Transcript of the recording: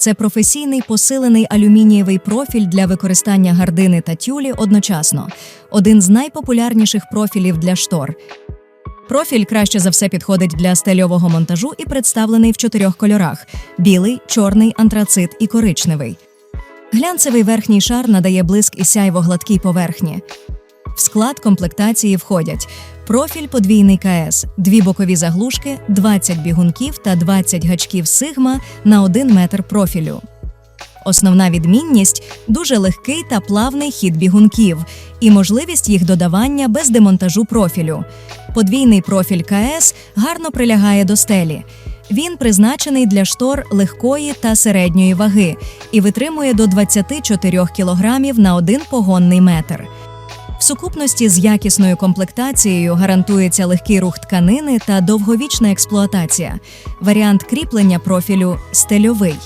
Це професійний посилений алюмінієвий профіль для використання гардини та тюлі одночасно. Один з найпопулярніших профілів для штор. Профіль краще за все підходить для стельового монтажу і представлений в чотирьох кольорах: білий, чорний, антрацит і коричневий. Глянцевий верхній шар надає блиск і сяйво гладкій поверхні. В склад комплектації входять профіль подвійний КС, дві бокові заглушки, 20 бігунків та 20 гачків Сигма на 1 метр профілю. Основна відмінність дуже легкий та плавний хід бігунків і можливість їх додавання без демонтажу профілю. Подвійний профіль КС гарно прилягає до стелі. Він призначений для штор легкої та середньої ваги і витримує до 24 кг на один погонний метр. В сукупності з якісною комплектацією гарантується легкий рух тканини та довговічна експлуатація. Варіант кріплення профілю стельовий.